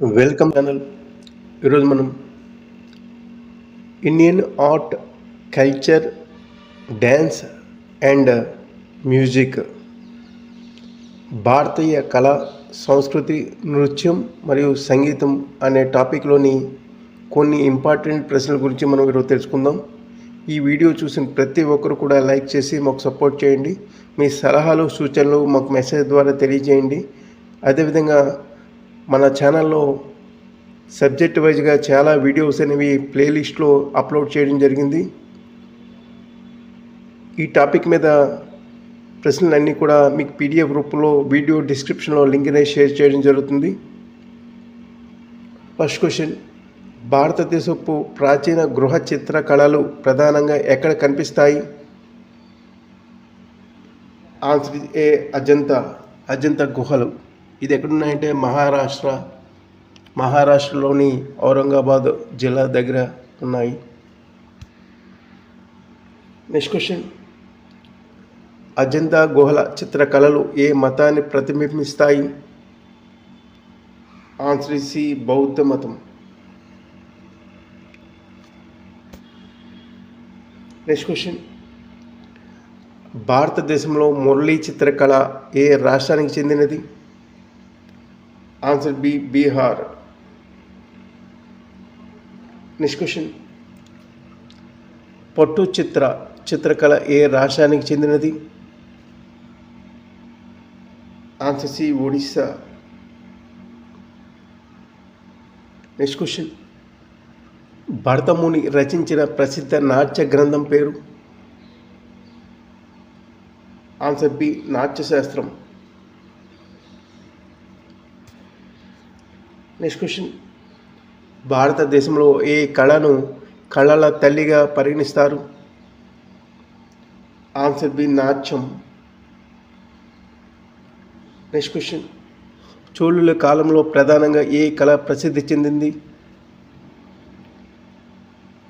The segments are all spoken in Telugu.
Welcome channel. ఈరోజు మనం Indian art culture dance and music భారతీయ కళ సంస్కృతి నృత్యం మరియు సంగీతం అనే టాపిక్లోని కొన్ని ఇంపార్టెంట్ ప్రశ్నల గురించి మనం ఈరోజు తెలుసుకుందాం. ఈ వీడియో చూసిన ప్రతి ఒక్కరు కూడా లైక్ చేసి మాకు సపోర్ట్ చేయండి. మీ సలహాలు సూచనలు మాకు మెసేజ్ ద్వారా తెలియజేయండి. అదేవిధంగా మన ఛానల్లో సబ్జెక్ట్ వైజ్గా చాలా వీడియోస్ అనేవి ప్లేలిస్ట్లో అప్లోడ్ చేయడం జరిగింది. ఈ టాపిక్ మీద ప్రశ్నలన్నీ కూడా మీకు పీడిఎఫ్ రూపంలో వీడియో డిస్క్రిప్షన్లో లింక్ అనేది షేర్ చేయడం జరుగుతుంది. First question. భారతదేశపు ప్రాచీన గృహ చిత్రకళలు ప్రధానంగా ఎక్కడ కనిపిస్తాయి? ఆన్సర్ ఏ అజంతా. అజంతా గుహలు. ఇది ఎక్కడున్నాయంటే మహారాష్ట్ర మహారాష్ట్రలోని ఔరంగాబాద్ జిల్లా దగ్గర ఉన్నాయి. నెక్స్ట్ క్వశ్చన్ అజంతా గుహల చిత్రకళలు ఏ మతాన్ని ప్రతిబింబిస్తాయి? ఆన్సర్ సి బౌద్ధ మతం. నెక్స్ట్ క్వశ్చన్ భారతదేశంలో మురళీ చిత్రకళ ఏ రాష్ట్రానికి చెందినది? Answer B Bihar next question పట్టు చిత్ర చిత్రకళ ఏ రాష్ట్రానికి చెందినది? Answer C Odisha next question Bharatamuni రచించిన ప్రసిద్ధ నాట్య గ్రంథం పేరు? Answer B Natyashastra next question భారతదేశంలో ఏ కళను కళల తల్లిగా పరిగణిస్తారు? ఆన్సర్ బి నాట్యం. నెక్స్ట్ క్వశ్చన్ చోళుల కాలంలో ప్రధానంగా ఏ కళ ప్రసిద్ధి చెందింది?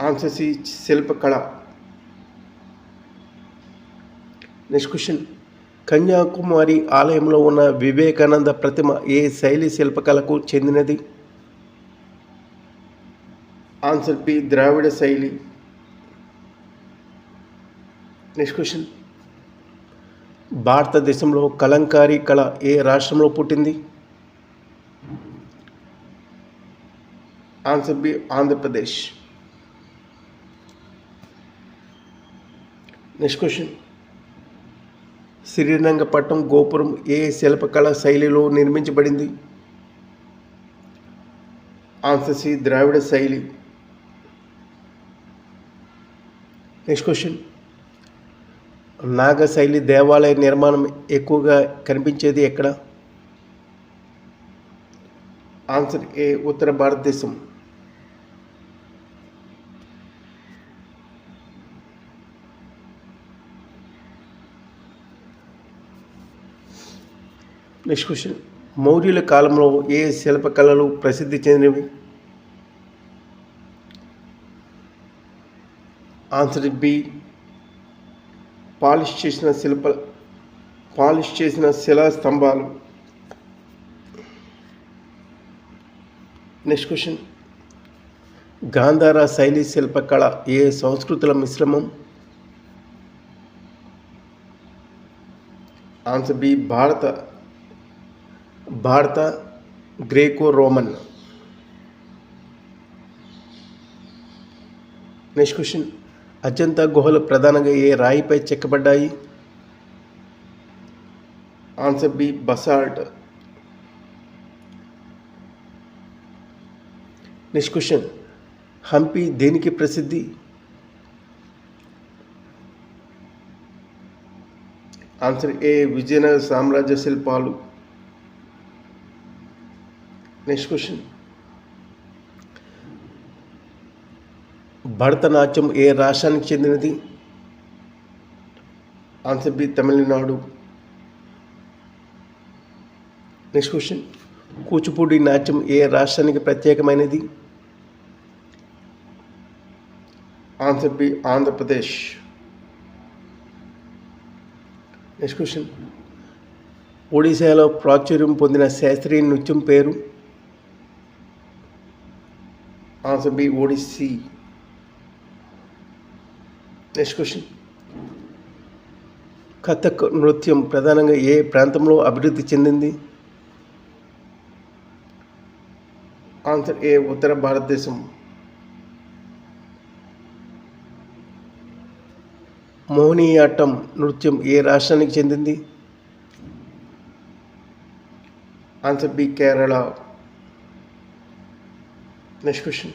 ఆన్సర్ సి శిల్పకళ. నెక్స్ట్ క్వశ్చన్ కన్యాకుమారి ఆలయంలో ఉన్న వివేకానంద ప్రతిమ ఏ శైలి శిల్పకళకు చెందినది? ఆన్సర్ బి ద్రావిడ శైలి. Next question. భారతదేశంలో కలంకారీ కళ ఏ రాష్ట్రంలో పుట్టింది? Answer B Andhra Pradesh. Next question. Srirangapatnam గోపురం ఏ శిల్పకళ శైలిలో నిర్మించబడింది? ఆన్సర్ సి ద్రావిడ శైలి. నెక్స్ట్ క్వశ్చన్ నాగశైలి దేవాలయ నిర్మాణం ఎక్కువగా కనిపించేది ఎక్కడ? ఆన్సర్ ఏ ఉత్తర భారతదేశం. నెక్స్ట్ క్వశ్చన్ మౌర్యుల కాలంలో ఏ శిల్పకళలు ప్రసిద్ధి చెందినవి? ఆన్సర్ బి పాలిష్ చేసిన శిల్ప పాలిష్ చేసిన శిలా స్తంభాలు. నెక్స్ట్ క్వశ్చన్ గాంధార శైలి శిల్పకళ ఏ సంస్కృతుల మిశ్రమం? ఆన్సర్ బి భారత భారత Greco Roman. Next question Ajanta గుహలు ప్రధానంగా ఏ రాయిపై చెక్కబడ్డాయి? Answer B basalt next question Hampi దేనికి ప్రసిద్ధి? ఆన్సర్ ఏ విజయనగర సామ్రాజ్య శిల్పాలు. నెక్స్ట్ క్వశ్చన్ భరతనాట్యం ఏ రాష్ట్రానికి చెందినది? Answer B Tamil Nadu next question Kuchipudi నాట్యం ఏ రాష్ట్రానికి ప్రత్యేకమైనది? Answer B Andhra Pradesh next question ఒడిశాలో ప్రాచుర్యం పొందిన శాస్త్రీయ నృత్యం పేరు? Answer B Odissi next question Kathak నృత్యం ప్రధానంగా ఏ ప్రాంతంలో అభివృద్ధి చెందింది? ఆన్సర్ ఏ ఉత్తర భారతదేశం. మోహినియాట్టం నృత్యం ఏ రాష్ట్రానికి చెందింది? Answer B Kerala. Next question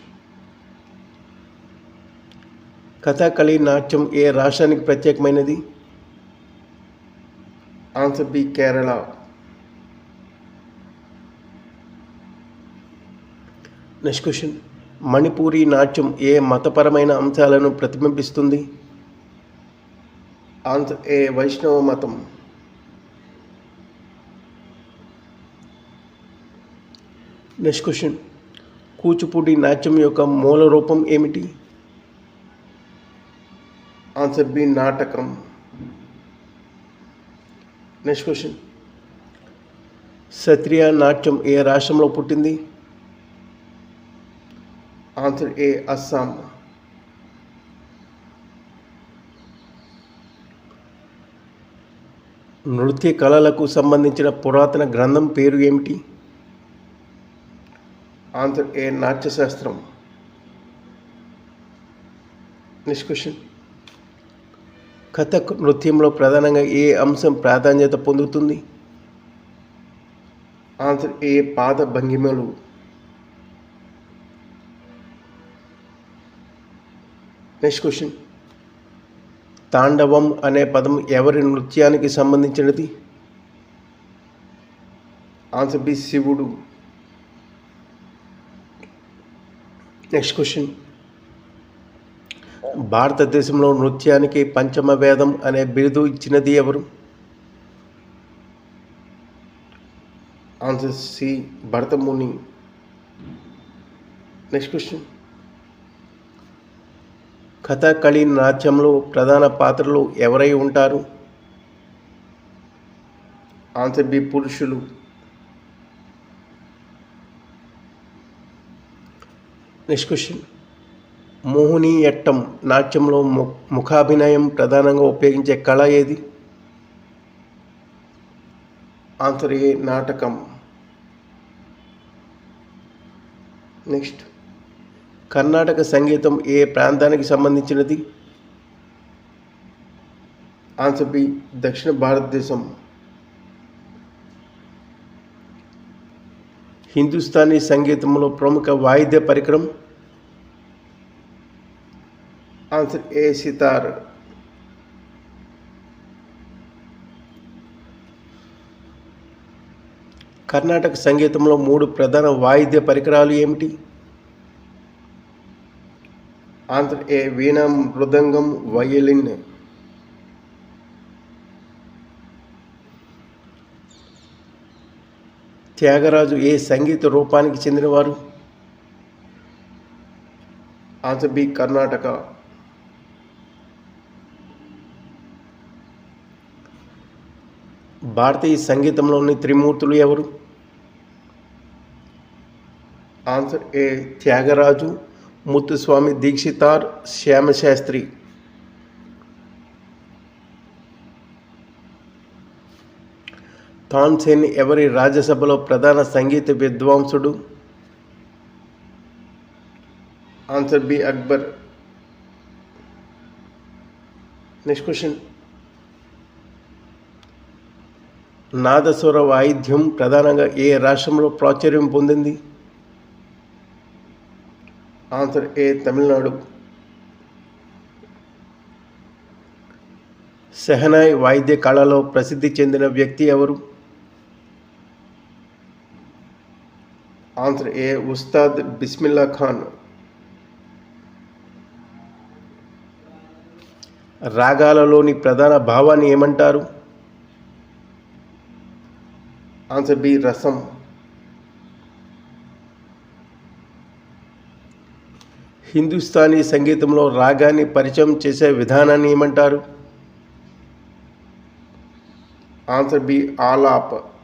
Kathakali నాట్యం ఏ రాష్ట్రానికి ప్రత్యేకమైనది? Answer B Kerala next question Manipuri నాట్యం ఏ మతపరమైన అంశాలను ప్రతిబింబిస్తుంది? ఆన్సర్ ఏ వైష్ణవ మతం. నెక్స్ట్ క్వశ్చన్ కూచిపూడి నాట్యం యొక్క మూల రూపం ఏమిటి? ఆన్సర్ బి నాటకం. నెక్స్ట్ క్వశ్చన్ సత్రియ నాట్యం ఏ రాష్ట్రంలో పుట్టింది? Answer A Assam. నృత్య కళలకు సంబంధించిన పురాతన గ్రంథం పేరు ఏమిటి? Answer A Natyashastra? Next question Kathak నృత్యంలో ప్రధానంగా ఏ అంశం ప్రాధాన్యత పొందుతుంది? ఆన్సర్ ఏ పాద భంగిమలు? నెక్స్ట్ క్వశ్చన్ తాండవం అనే పదం ఎవరి నృత్యానికి సంబంధించినది? ఆన్సర్ బి శివుడు. నెక్స్ట్ క్వశ్చన్ భారతదేశంలో నృత్యానికి పంచమ వేదం అనే బిరుదు ఇచ్చినది ఎవరు? Answer C Bharatamuni next question Kathakali నాట్యంలో ప్రధాన పాత్రలు ఎవరై ఉంటారు? ఆన్సర్ బి పురుషులు. నెక్స్ట్ క్వశ్చన్ మోహినియట్టం నాట్యంలో ము ముఖాభినయం ప్రధానంగా ఉపయోగించే కళ ఏది? ఆన్సర్ ఏ నాటకం. నెక్స్ట్ కర్ణాటక సంగీతం ఏ ప్రాంతానికి సంబంధించినది? ఆన్సర్ బి దక్షిణ భారతదేశం. హిందుస్థానీ సంగీతంలో ప్రముఖ వాయిద్య పరికరం ఆన్సర్ ఏ సితార్. కర్ణాటక సంగీతంలో మూడు ప్రధాన వాయిద్య పరికరాలు ఏమిటి? Answer A veena mridangam violin. Tyagaraju ఏ సంగీత రూపానికి చెందినవారు? Answer B Carnatic. భారతీయ సంగీతంలోని త్రిమూర్తులు ఎవరు? Answer A Tyagaraju Muthuswami Dikshitar Shyama Shastri. Tansen ఎవరి రాజ్యసభలో ప్రధాన సంగీత విద్వాంసుడు? Answer B Akbar. Next question. నాదస్వర వాయిద్యం ప్రధానంగా ఏ రాష్ట్రంలో ప్రాచుర్యం పొందింది? ఆన్సర్ ఏ తమిళనాడు. సెహనాయ్ వాయిద్య కళలో ప్రసిద్ధి చెందిన వ్యక్తి ఎవరు? Answer A Ustad Bismillah Khan? రాగాలలోని ప్రధాన భావాన్ని ఏమంటారు? ఆన్సర్ బి రసం. హిందుస్థానీ సంగీతంలో రాగాన్ని పరిచయం చేసే విధానాన్ని ఏమంటారు? Answer B alaap.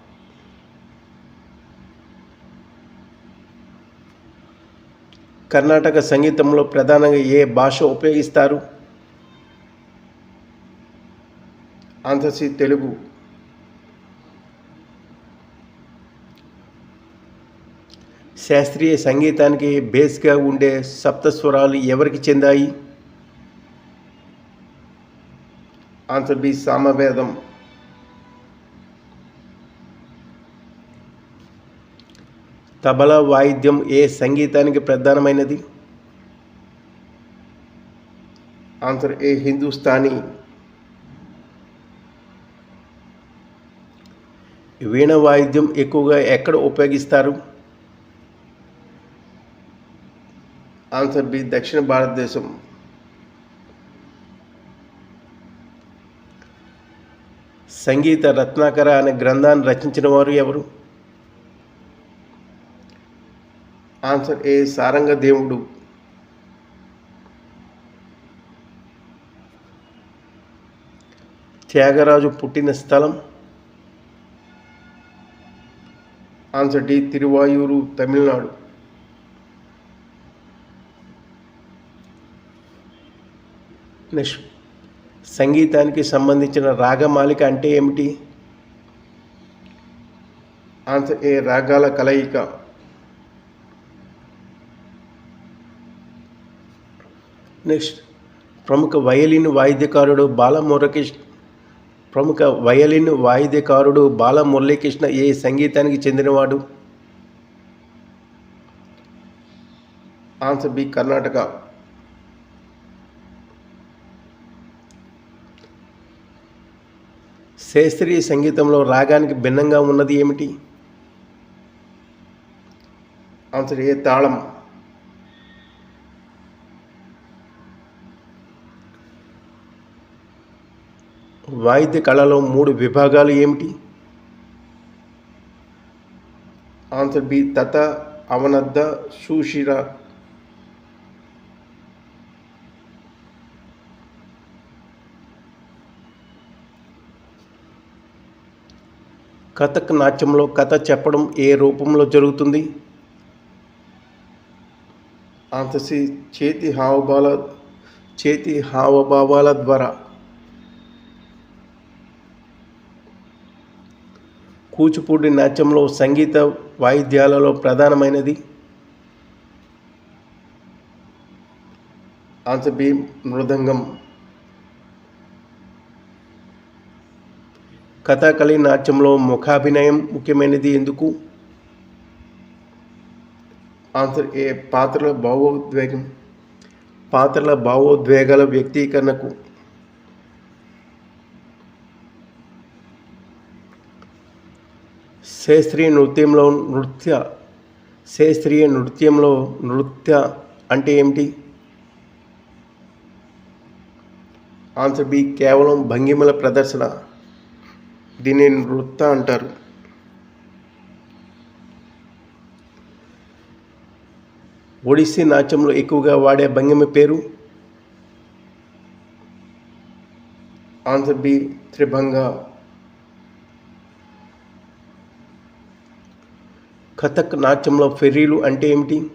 కర్ణాటక సంగీతంలో ప్రధానంగా ఏ భాష ఉపయోగిస్తారు? ఆంధ్రసి తెలుగు. శాస్త్రీయ సంగీతానికి బేస్గా ఉండే సప్తస్వరాలు ఎవరికి చెందాయి? ఆన్సర్ బి సామవేదం. తబలా వాయిద్యం ఏ సంగీతానికి ప్రధానమైనది? ఆన్సర్ ఏ హిందుస్థానీ వీణ వాయిద్యం ఎక్కువగా ఎక్కడ ఉపయోగిస్తారు? ఆన్సర్ బి దక్షిణ భారతదేశం. సంగీత రత్నాకర అనే గ్రంథాన్ని రచించిన వారు ఎవరు? ఆన్సర్ ఏ సారంగ దేవుడు? త్యాగరాజు పుట్టిన స్థలం? Answer D Thiruvaiyaru Tamil Nadu. Next సంగీతానికి సంబంధించిన రాగమాలిక అంటే ఏమిటి? ఆన్సర్ ఏ రాగాల కలయిక. నెక్స్ట్ ప్రముఖ వయలిన్ వాయిద్యకారుడు బాలమురకృష్ణ ప్రముఖ వయలిన్ వాయిద్యకారుడు బాలమురళీకృష్ణ ఏ సంగీతానికి చెందినవాడు? Answer B Carnatic. శాస్త్రీయ సంగీతంలో రాగానికి భిన్నంగా ఉన్నది ఏమిటి? ఆన్సర్ ఏ తాళం. వాయిద్య కళలో మూడు విభాగాలు ఏమిటి? ఆన్సర్ బి తత అవనద్ద సుషిర కథక్ నాట్యంలో కథ చెప్పడం ఏ రూపంలో జరుగుతుంది? ఆన్సర్ సి చేతి హావభావాల చేతి హావభావాల ద్వారా. కూచిపూడి నాట్యంలో సంగీత వాయిద్యాలలో ప్రధానమైనది. ఆన్సర్ బి మృదంగం. కథాకళి నాట్యంలో ముఖాభినయం ముఖ్యమైనది ఎందుకు? ఆన్సర్ ఏ పాత్రల భావోద్వేగం. పాత్రల భావోద్వేగాల వ్యక్తీకరణకు శాస్త్రీయ నృత్యంలో నృత్య శాస్త్రీయ నృత్యంలో నృత్య అంటే ఏమిటి? ఆన్సర్ బి కేవలం భంగిమల ప్రదర్శన. దీన్ని నృత్య అంటారు. ఒడిస్సీ నాట్యంలో ఎక్కువగా వాడే భంగిమ పేరు? Answer B త్రిభంగ. కథక్ నాట్యంలో ఫెర్రీలు అంటే ఏమిటి?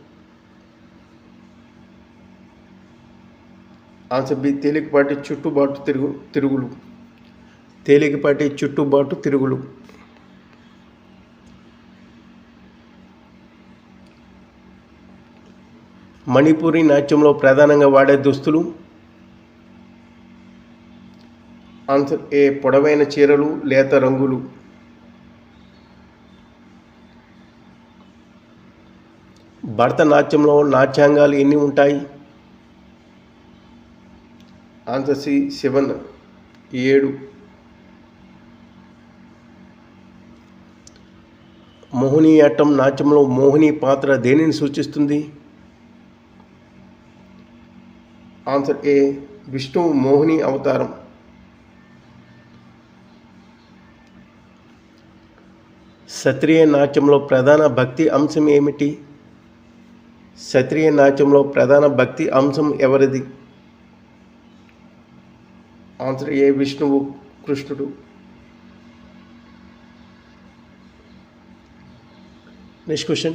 ఆన్సర్ బి తేలికపాటి చుట్టుబాటు తిరుగు తిరుగులు. తేలికపాటి చుట్టుబాటు తిరుగులు. మణిపూరి నాట్యంలో ప్రధానంగా వాడే దుస్తులు? ఆన్సర్ ఏ పొడవైన చీరలు లేత రంగులు. భరతనాట్యంలో నాట్యాంగాలు ఎన్ని ఉంటాయి? ఆన్సర్ సి సెవెన్ ఏడు. మోహినియాట్టం నాట్యంలో మోహిని పాత్ర దేనిని సూచిస్తుంది? ఆన్సర్ ఏ విష్ణు మోహిని అవతారం. సత్రియ నాట్యంలో ప్రధాన భక్తి అంశం ఏమిటి? సత్రియ నాట్యంలో ప్రధాన భక్తి అంశం ఎవరిది? ఆన్సర్ ఏ విష్ణువు కృష్ణుడు. Next question.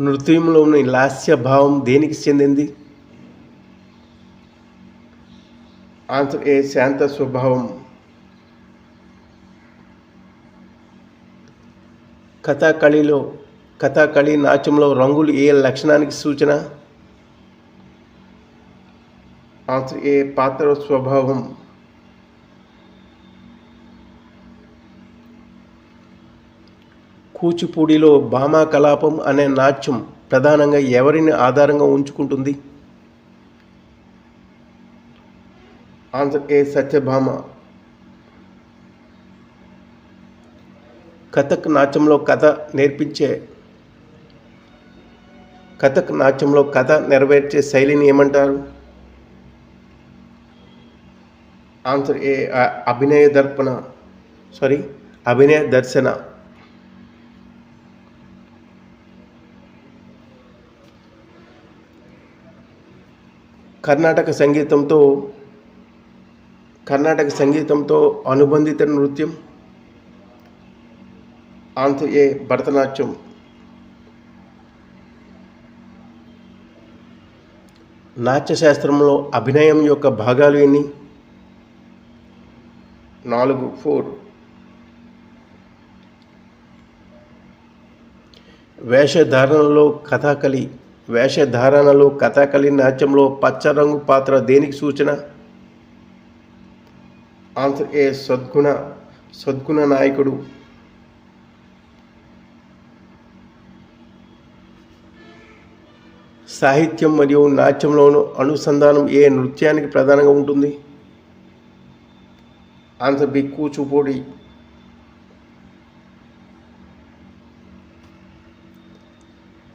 నృత్యంలోని లాస్య భావం దేనికి చెందింది? ఆన్సర్ ఏ శాంత స్వభావం. కథాకళిలో కథాకళి నాట్యంలో రంగులు ఏ లక్షణానికి సూచన? ఆన్సర్ ఏ పాత్ర స్వభావం. కూచిపూడిలో భామా కలాపం అనే నాట్యం ప్రధానంగా ఎవరిని ఆధారంగా ఉంచుకుంటుంది? Answer A Satyabhama. కథక్ నాట్యంలో కథ నేర్పించే కథక్ నాట్యంలో కథ నెరవేర్చే శైలిని ఏమంటారు? ఆన్సర్ ఏ అభినయ దర్పణ. సారీ అభినయ దర్శన. కర్ణాటక సంగీతంతో కర్ణాటక సంగీతంతో అనుబంధిత నృత్యం. Answer A Bharatanatyam. నాట్యశాస్త్రంలో అభినయం యొక్క భాగాలు ఎన్ని? నాలుగు ఫోర్. వేషధారణలో కథాకళి వేషధారణలో కథాకళి నాట్యంలో పచ్చ రంగు పాత్ర దేనికి సూచన? ఆన్సర్ ఏ సద్గుణ సద్గుణ నాయకుడు. సాహిత్యం మరియు నాట్యంలోను అనుసంధానం ఏ నృత్యానికి ప్రధానంగా ఉంటుంది? Answer B Kuchipudi.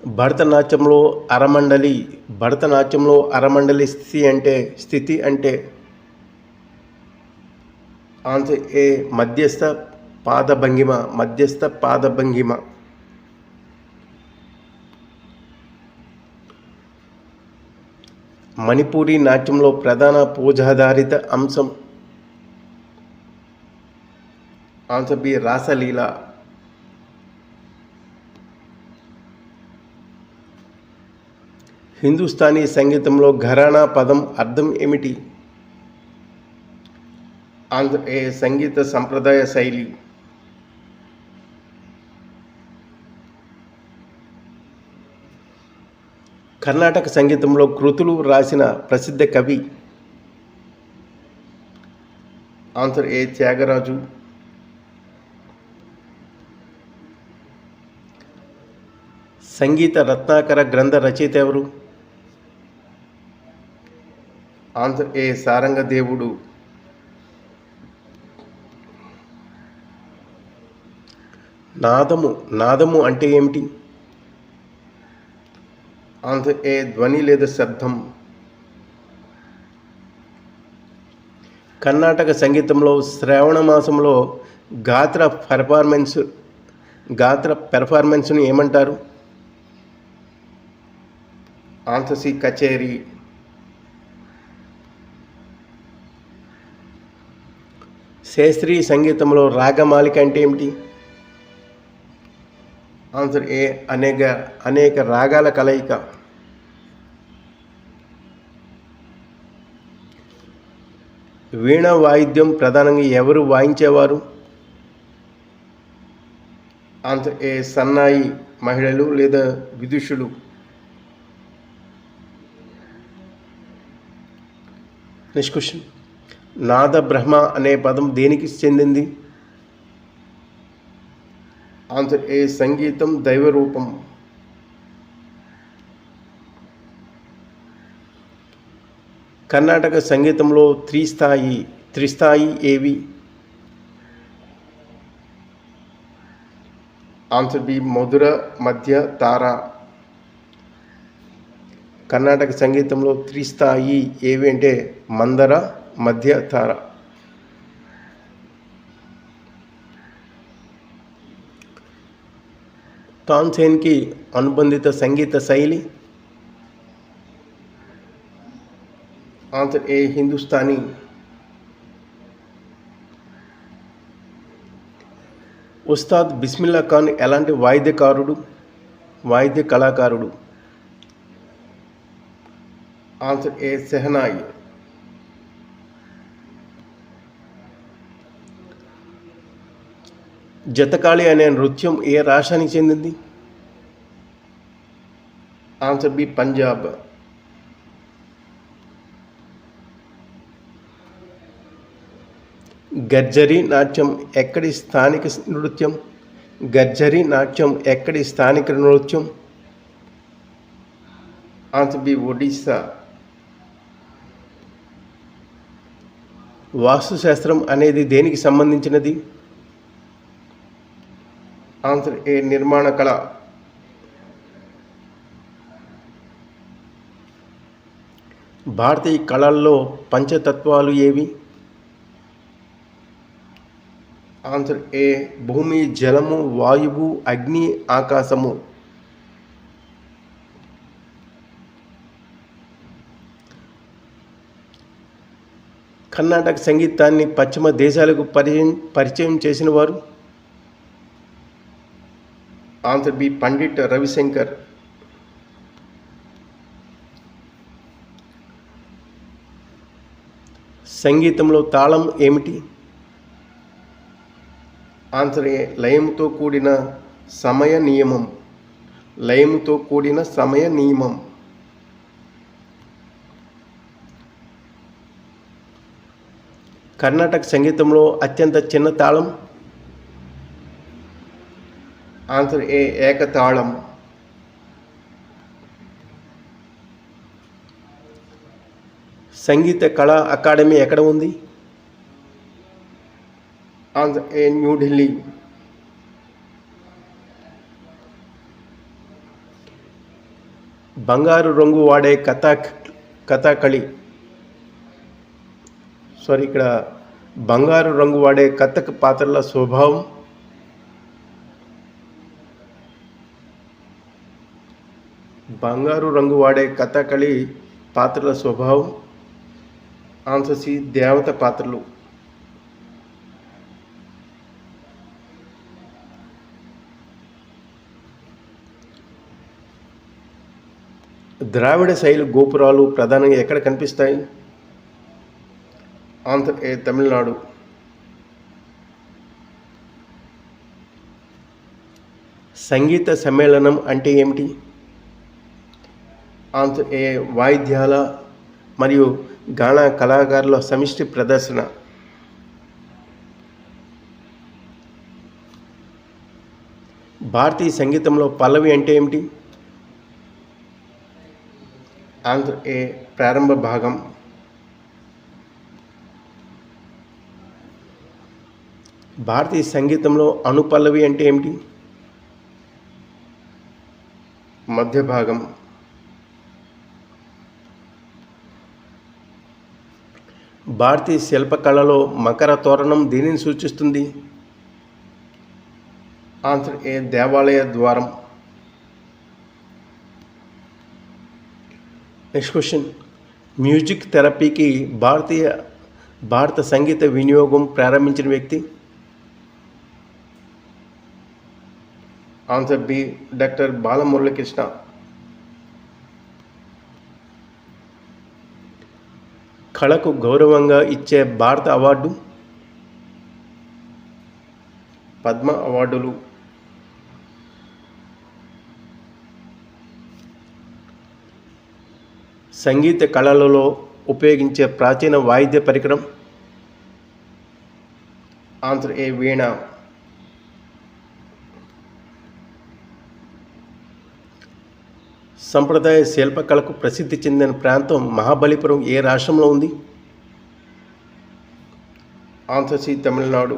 భరతనాట్యంలో అరమండలి. భరతనాట్యంలో అరమండలి స్థితి అంటే స్థితి అంటే? ఆన్సర్ ఏ మధ్యస్థ పాదభంగిమ. మధ్యస్థ పాదభంగిమ. మణిపూరి నాట్యంలో ప్రధాన పూజాధారిత అంశం ఆన్సర్ బి రాసలీల. హిందుస్థానీ సంగీతంలో ఘరానా పదం అర్థం ఏమిటి? ఆంధ్ర ఏ సంగీత సంప్రదాయ శైలి? కర్ణాటక సంగీతంలో కృతులు రాసిన ప్రసిద్ధ కవి ఆన్సర్ ఏ త్యాగరాజు? సంగీత రత్నాకర గ్రంథ రచయిత ఎవరు? ఆన్సర్ ఏ సారంగ దేవుడు నాదము నాదము అంటే ఏమిటి? ఆన్సర్ ఏ ధ్వని లేదా శబ్దం? కర్ణాటక సంగీతంలో శ్రావణ మాసంలో గాత్ర పెర్ఫార్మెన్స్ గాత్ర పెర్ఫార్మెన్స్ని ఏమంటారు? ఆన్సర్ సి కచేరీ. శాస్త్రీయ సంగీతంలో రాగమాలిక అంటే ఏమిటి? ఆన్సర్ ఏ అనేక అనేక రాగాల కలయిక. వీణ వాయిద్యం ప్రధానంగా ఎవరు వాయించేవారు? ఆన్సర్ ఏ సన్నాయి మహిళలు లేదా విదుషులు? Next question. నాద బ్రహ్మ అనే పదం దేనికి చెందింది? ఆన్సర్ ఏ సంగీతం దైవరూపం? కర్ణాటక సంగీతంలో త్రిస్థాయి త్రిస్థాయి ఏవి? ఆన్సర్ బి మధుర మధ్య తార. కర్ణాటక సంగీతంలో త్రిస్థాయి ఏవి అంటే మందర మధ్య తార. తాన్సేన్కి అనుబంధిత సంగీత శైలి. Answer A Hindustani. Ustaad Bismillah Khan ఎలాంటి వాయిద్యకారుడు? వాయిద్య కళాకారుడు. ఆన్సర్ ఏ సెహనాయి. జతకాళి అనే నృత్యం ఏ రాష్ట్రానికి చెందింది? Answer B Punjab. గర్జరి నాట్యం ఎక్కడి స్థానిక నృత్యం? గర్జరి నాట్యం ఎక్కడి స్థానిక నృత్యం? ఆన్సర్ బి ఒడిస్సా వాస్తుశాస్త్రం అనేది దేనికి సంబంధించినది? ఆన్సర్ ఏ నిర్మాణ కళ? భారతీయ కళల్లో పంచతత్వాలు ఏవి? ఆన్సర్ ఏ భూమి జలము వాయువు అగ్ని ఆకాశము. కర్ణాటక సంగీతాన్ని పశ్చిమ దేశాలకు పరిచయం పరిచయం చేసిన వారు? Answer B Pandit Ravi Shankar. సంగీతంలో తాళం ఏమిటి? ఆన్సర్ ఏ లయముతో కూడిన సమయ నియమం. లయముతో కూడిన సమయ నియమం. కర్ణాటక సంగీతంలో అత్యంత చిన్న తాళం ఆన్సర్ ఏ ఏకతాళం సంగీత కళా అకాడమీ ఎక్కడ ఉంది? ఆన్సర్ ఏ న్యూఢిల్లీ బంగారు రంగు వాడే కథా కథాకళి సారీ ఇక్కడ బంగారు రంగు వాడే కథక్ పాత్రల స్వభావం బంగారు రంగు వాడే కథకళి పాత్రల స్వభావం ఆన్సర్ సి దేవత పాత్రలు. ద్రావిడ శైలి గోపురాలు ప్రధానంగా ఎక్కడ కనిపిస్తాయి? ఆంధ్ర తమిళనాడు. సంగీత సమ్మేళనం అంటే ఏమిటి? ఆన్సర్ ఏ వాయిద్యాల మరియు గాన కళాకారుల సమిష్టి ప్రదర్శన. భారతీయ సంగీతంలో పల్లవి అంటే ఏమిటి? ఆంధ్ర ఏ ప్రారంభ భాగం. భారతీయ సంగీతంలో అనుపల్లవి అంటే ఏమిటి? మధ్య భాగం. భారతీయ శిల్పకళలో మకర తోరణం దీనిని సూచిస్తుంది? ఆన్సర్ ఏ దేవాలయ ద్వారం. నెక్స్ట్ క్వశ్చన్ మ్యూజిక్ థెరపీకి భారతీయ భారత సంగీత వినియోగం ప్రారంభించిన వ్యక్తి? Answer B doctor Balamuralikrishna. కళకు గౌరవంగా ఇచ్చే భారత అవార్డు పద్మ అవార్డులు. సంగీత కళలలో ఉపయోగించే ప్రాచీన వాయిద్య పరికరం ఆన్సర్ ఏ వీణ. సంప్రదాయ శిల్పకళకు ప్రసిద్ధి చెందిన ప్రాంతం మహాబలిపురం ఏ రాష్ట్రంలో ఉంది? ఆన్సర్ సి తమిళనాడు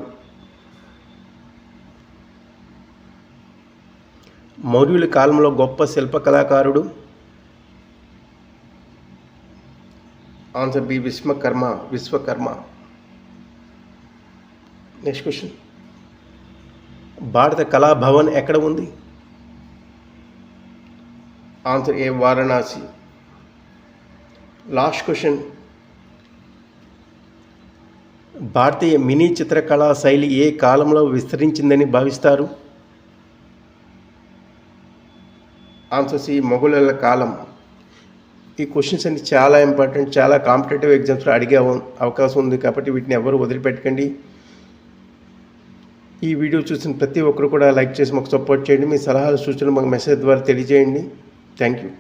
మౌర్యుల కాలంలో గొప్ప శిల్పకళాకారుడు. Answer B Vishwakarma Vishwakarma next question Bharat Kala Bhavan ఎక్కడ ఉంది? Answer A Varanasi? Last question. Bharatiya mini చిత్రకళా శైలి ఏ కాలంలో విస్తరించిందని భావిస్తారు? ఆన్సర్ సి మొఘలుల కాలం. ఈ క్వశ్చన్స్ అన్ని చాలా ఇంపార్టెంట్ చాలా కాంపిటేటివ్ ఎగ్జామ్స్లో అడిగే అవకాశం ఉంది కాబట్టి వీటిని ఎవరు వదిలిపెట్టకండి. ఈ వీడియో చూసిన ప్రతి ఒక్కరు కూడా లైక్ చేసి మాకు సపోర్ట్ చేయండి. మీ సలహాలు సూచనలు మాకు మెసేజ్ ద్వారా తెలియజేయండి. Thank you.